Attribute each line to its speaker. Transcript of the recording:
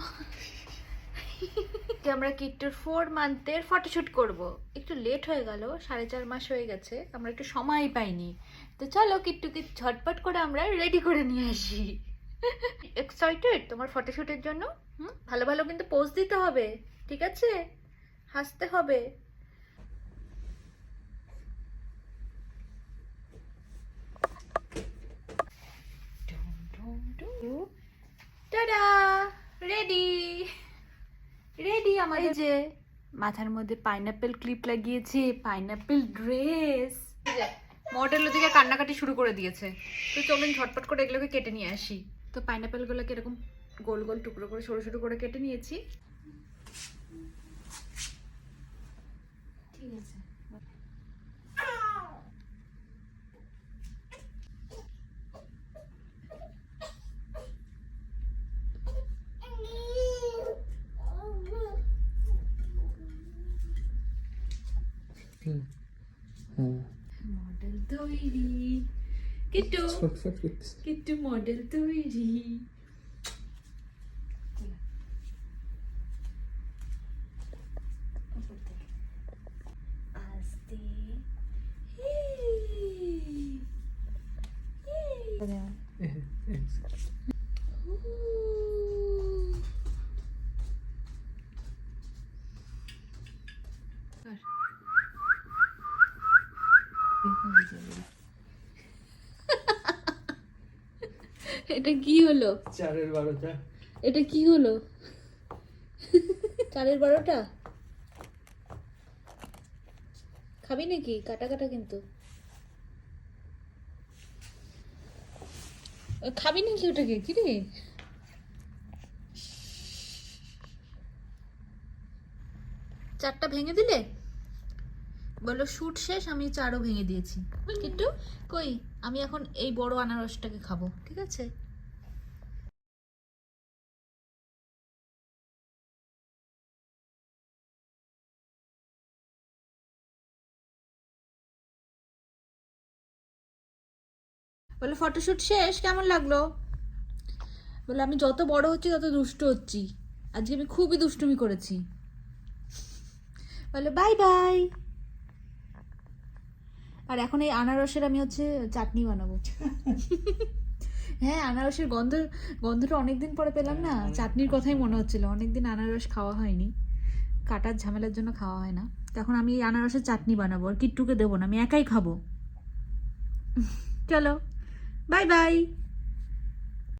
Speaker 1: যে আমরা কিট্টুর four মান্থের photoshoot করব। একটু লেট হয়ে গেল, সাড়ে চার মাস হয়ে গেছে, আমরা একটু সময় পাইনি। তো চলো কিট্টুকে ঝটপট করে আমরা রেডি করে নিয়ে আসি। এক্সাইটেড তোমার ফটোশ্যুটের জন্য? হুম? ভালো ভালো কিন্তু পোজ দিতে হবে, ঠিক আছে? হাসতে হবে। টাডা রেডি রেডি আমাদের যে মাথার মধ্যে পাইনাপেল ক্লিপ লাগিয়েছে পাইনাপেল ড্রেস মডেল ওদিকে কান্নাকাটি শুরু করে দিয়েছে। তো চলুন ঝটপট করে এগুলোকে কেটে নিয়ে আসি। তো পাইনাপেলগুলোকে এরকম গোল গোল টুকরো করে, সরু সরু করে কেটে নিয়েছি। ঠিক আছে। മോഡൽ തൊഴിരി കിട്ടു. കിട്ടു മോഡൽ തൊഴിരി Good. এটা কি হলো?
Speaker 2: চারের বারোটা।
Speaker 1: এটা কি হলো? চারের বারোটা? খাবি নাকি? কাটা কাটা কিন্তু। খাবি নাকি ওটাকে? কি রে? চারটা ভেঙে দিলে? বলল, শুট শেষ, আমি চারও ভেঙে দিয়েছি। কিন্তু কই, আমি এখন এই বড় আনারসটাকে খাব, ঠিক আছে? বলে ফটোশুট শেষ, কেমন লাগল? বলে আমি যত বড় হচ্ছি, তত দুষ্ট হচ্ছি। আজকে আমি খুবই দুষ্টুমি করেছি। বলে বাই বাই। আর এখন এই আনারসের আমি হচ্ছে চাটনি বানাবো। হ্যাঁ আনারসের গন্ধ গন্ধটা অনেকদিন পরে পেলাম না। চাটনির কথাই মনে হচ্ছিল। অনেকদিন আনারস খাওয়া হয়নি। কাটার ঝামেলার জন্য খাওয়া হয় না। তখন আমি এই আনারসের চাটনি বানাবো। আর কিট্টুকে দেবো না আমি একাই খাব। চলো বাই বাই।